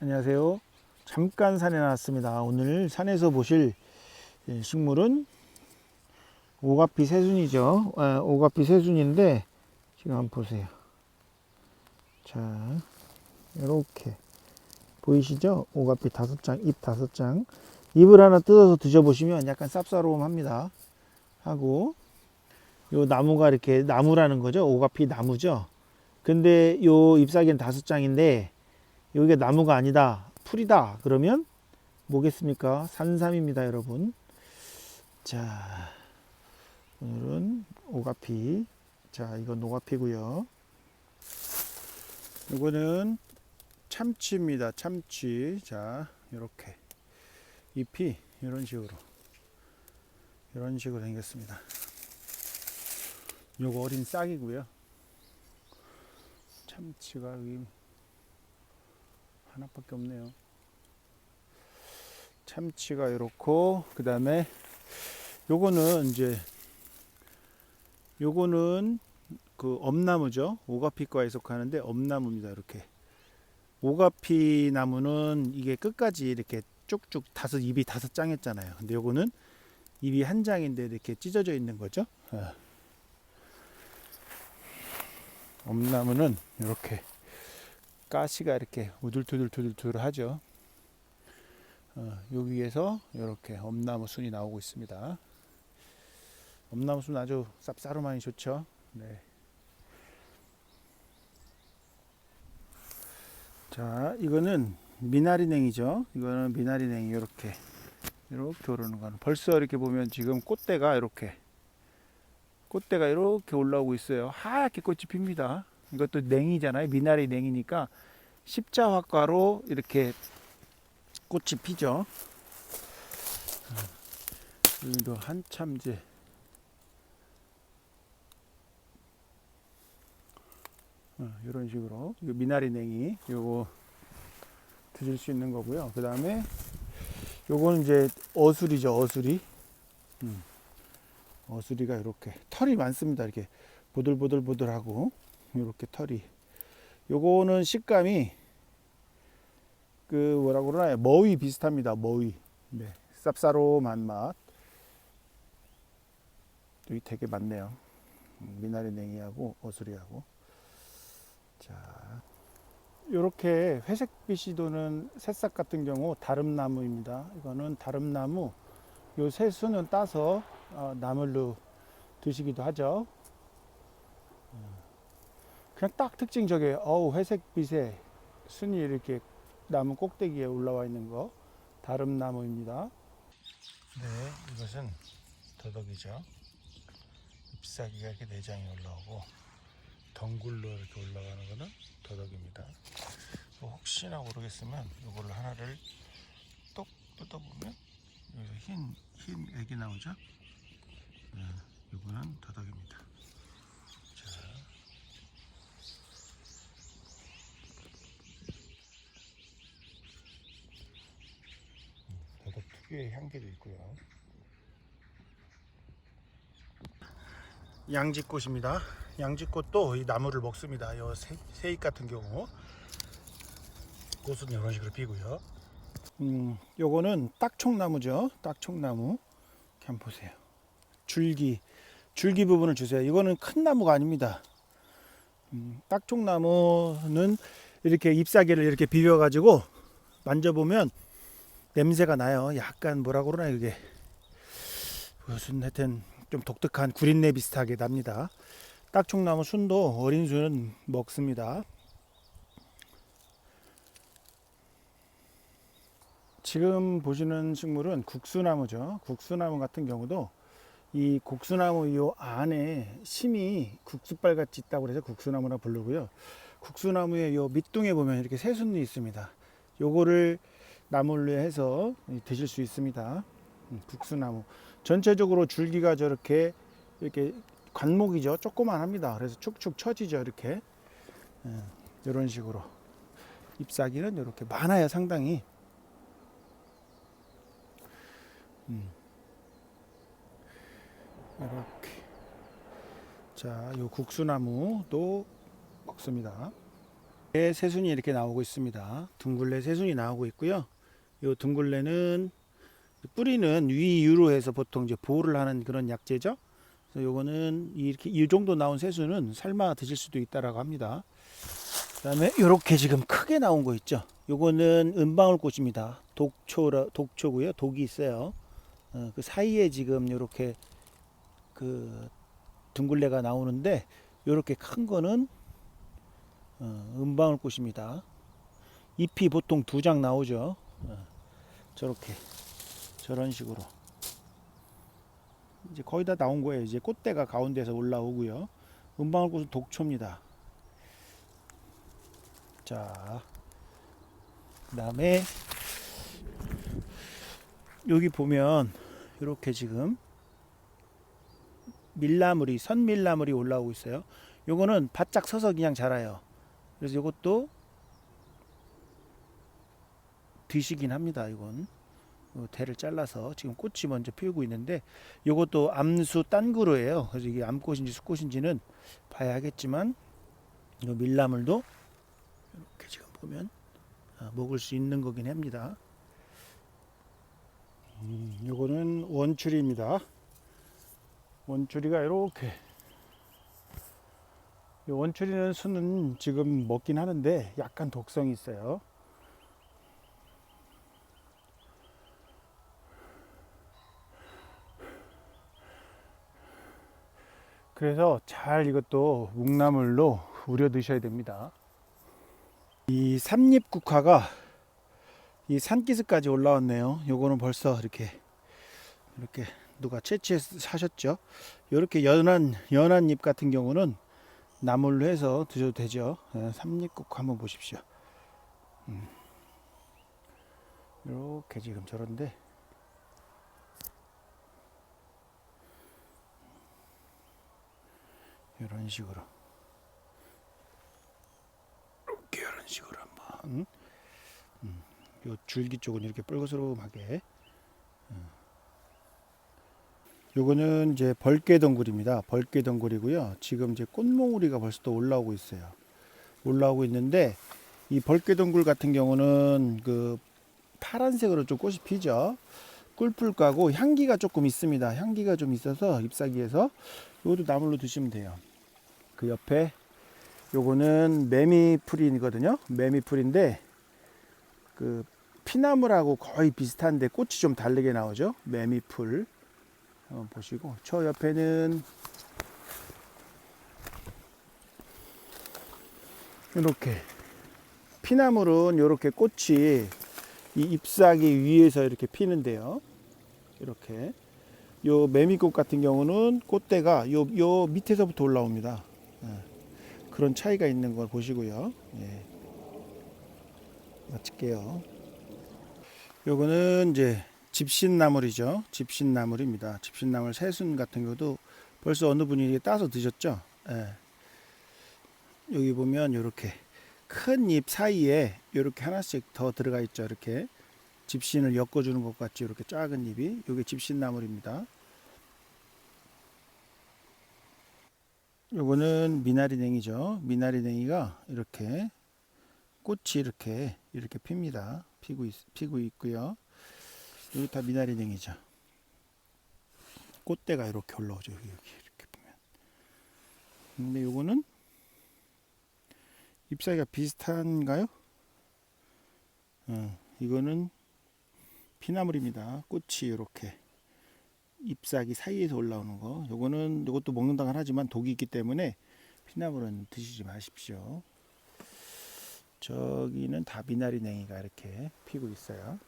안녕하세요. 잠깐 산에 나왔습니다. 오늘 산에서 보실 예, 식물은 오가피 새순이죠. 아, 오가피 새순인데 지금 한번 보세요. 자, 이렇게 보이시죠? 오가피 다섯 장, 잎 다섯 장. 잎을 하나 뜯어서 드셔보시면 약간 쌉싸름합니다. 하고 요 나무가 이렇게 나무라는 거죠. 오가피 나무죠. 근데 요 잎사귀는 다섯 장인데 여기가 나무가 아니다. 풀이다. 그러면 뭐겠습니까? 산삼입니다, 여러분. 자, 오늘은 오가피. 자, 이건 오가피고요. 이거는 참치입니다. 참치. 자, 이렇게 잎이 이런 식으로 이런 식으로 생겼습니다. 요거 어린 싹이고요. 참치가 여기 하나밖에 없네요. 참치가 이렇고 그 다음에 요거는 이제 요거는 그 엄나무죠. 오가피과에 속하는데 엄나무입니다. 이렇게 오가피 나무는 이게 끝까지 이렇게 쭉쭉 다섯 잎이 다섯 장 했잖아요. 근데 요거는 잎이 한 장인데 이렇게 찢어져 있는 거죠. 어. 엄나무는 이렇게 가시가 이렇게 우둘투둘투둘투둘 하죠. 어, 여기에서 이렇게 엄나무 순이 나오고 있습니다. 엄나무 순 아주 쌉싸름하니 좋죠. 네. 자, 이거는 미나리냉이죠. 이거는 미나리냉이 이렇게 이렇게 오르는 거는 벌써 이렇게 보면 지금 꽃대가 이렇게 꽃대가 이렇게 올라오고 있어요. 하얗게 꽃이 핍니다. 이것도 냉이잖아요. 미나리 냉이니까 십자화과로 이렇게 꽃이 피죠. 여기도 한참 이제 어, 이런 식으로 이거 미나리 냉이 요거 드실 수 있는 거고요. 그 다음에 요거는 이제 어수리죠. 어수리. 음. 어수리가 이렇게 털이 많습니다. 이렇게 보들보들보들하고 이렇게 털이. 요거는 식감이 그 뭐라고 그러나요? 머위 비슷합니다. 머위. 네. 쌉싸름한 맛. 여기 되게 많네요. 음, 미나리 냉이하고 어수리하고. 자. 요렇게 회색빛이 도는 새싹 같은 경우 다름나무입니다. 이거는 다름나무. 요 새수는 따서 어, 나물로 드시기도 하죠. 음. 그냥 딱 특징 저게 어우 회색빛에 순이 이렇게 나무 꼭대기에 올라와 있는 거 다름나무입니다. 네, 이것은 더덕이죠. 잎사귀가 이렇게 내장이 올라오고 덩굴로 이렇게 올라가는 거는 더덕입니다. 뭐 혹시나 모르겠으면 이거를 하나를 똑 뜯어보면 여기서 흰, 흰 액이 나오죠? 네, 이거는 더덕입니다. 자. 음, 더덕 특유의 향기도 있고요. 양지꽃입니다. 양지꽃도 이 나무를 먹습니다. 요 새, 새잎 같은 경우 꽃은 이런 식으로 피고요. 음, 요거는 딱총나무죠. 딱총나무. 한번 보세요. 줄기, 줄기 부분을 주세요. 이거는 큰 나무가 아닙니다. 음, 딱총나무는 이렇게 잎사귀를 이렇게 비벼가지고 만져보면 냄새가 나요. 약간 뭐라고 그러나 이게 무슨 하여튼 좀 독특한 구린내 비슷하게 납니다. 딱총나무 순도 어린 순은 먹습니다. 지금 보시는 식물은 국수나무죠. 국수나무 같은 경우도 이 국수나무 요 안에 심이 국수빨 같이 있다고 해서 국수나무라 부르고요. 국수나무의 요 밑둥에 보면 이렇게 새순이 있습니다. 요거를 나물로 해서 드실 수 있습니다. 음, 국수나무. 전체적으로 줄기가 저렇게 이렇게 관목이죠. 조그만합니다. 그래서 축축 처지죠. 이렇게 이런 식으로 잎사귀는 이렇게 많아요. 상당히. 음. 이렇게 자, 요 국수나무도 먹습니다. 네, 새순이 이렇게 나오고 있습니다. 둥글레 새순이 나오고 있고요. 이 둥글레는 뿌리는 위유로 해서 보통 이제 보호를 하는 그런 약재죠. 그래서 요거는 이렇게 이 정도 나온 새순은 삶아 드실 수도 있다라고 합니다. 그다음에 이렇게 지금 크게 나온 거 있죠. 요거는 은방울꽃입니다. 독초 독초고요. 독이 있어요. 어, 그 사이에 지금 이렇게 그 둥글레가 나오는데 이렇게 큰 거는 어, 은방울꽃입니다. 잎이 보통 두 장 나오죠. 어, 저렇게 저런 식으로 이제 거의 다 나온 거예요. 이제 꽃대가 가운데서 올라오고요. 은방울 꽃은 독초입니다. 자, 그다음에 여기 보면 이렇게 지금 밀나물이 선밀나물이 올라오고 있어요. 요거는 바짝 서서 그냥 자라요. 그래서 요것도 드시긴 합니다. 이건 요 대를 잘라서 지금 꽃이 먼저 피우고 있는데 요것도 암수 딴그루예요. 그래서 이게 암꽃인지 수꽃인지는 봐야겠지만 이 밀나물도 이렇게 지금 보면 아, 먹을 수 있는 거긴 합니다. 음, 요거는 원추리입니다. 원추리가 이렇게 이 원추리는 순은 지금 먹긴 하는데 약간 독성이 있어요. 그래서 잘 이것도 묵나물로 우려 드셔야 됩니다. 이 삼립 국화가 이 산기슭까지 올라왔네요. 요거는 벌써 이렇게 이렇게 누가 채취해서 사셨죠. 이렇게 연한 연한 잎 같은 경우는 나물로 해서 드셔도 되죠. 예, 삼립국 한번 보십시오. 음. 이렇게 지금 저런데 이런 식으로 이렇게 이런 식으로 한번 음. 요 줄기 쪽은 이렇게 뻘거스름하게 음. 요거는 이제 벌개 덩굴입니다. 벌개 덩굴이고요. 지금 이제 꽃몽우리가 벌써 또 올라오고 있어요. 올라오고 있는데 이 벌개 덩굴 같은 경우는 그 파란색으로 좀 꽃이 피죠. 꿀풀가고 향기가 조금 있습니다. 향기가 좀 있어서 잎사귀에서 이것도 나물로 드시면 돼요. 그 옆에 요거는 매미풀이거든요. 매미풀인데 그 피나물하고 거의 비슷한데 꽃이 좀 다르게 나오죠. 매미풀. 한번 보시고 저 옆에는 이렇게 피나물은 이렇게 꽃이 이 잎사귀 위에서 이렇게 피는데요. 이렇게 요 매미꽃 같은 경우는 꽃대가 요, 요 밑에서부터 올라옵니다. 예. 그런 차이가 있는 걸 보시고요. 예. 마칠게요. 요거는 이제 집신나물이죠. 집신나물입니다. 집신나물 새순 같은 경우도 벌써 어느 분이 따서 드셨죠? 예. 여기 보면 이렇게 큰 잎 사이에 이렇게 하나씩 더 들어가 있죠. 이렇게 집신을 엮어주는 것 같이 이렇게 작은 잎이 이게 집신나물입니다. 요거는 미나리 냉이죠. 미나리 냉이가 이렇게 꽃이 이렇게 이렇게 핍니다. 피고 있, 피고 있고요. 여기 다 미나리 냉이죠. 꽃대가 이렇게 올라오죠. 여기, 여기 이렇게 보면. 근데 요거는 잎사귀가 비슷한가요? 어, 이거는 피나물입니다. 꽃이 이렇게 잎사귀 사이에서 올라오는 거. 요거는 요것도 먹는다고 하지만 독이 있기 때문에 피나물은 드시지 마십시오. 저기는 다 미나리 냉이가 이렇게 피고 있어요.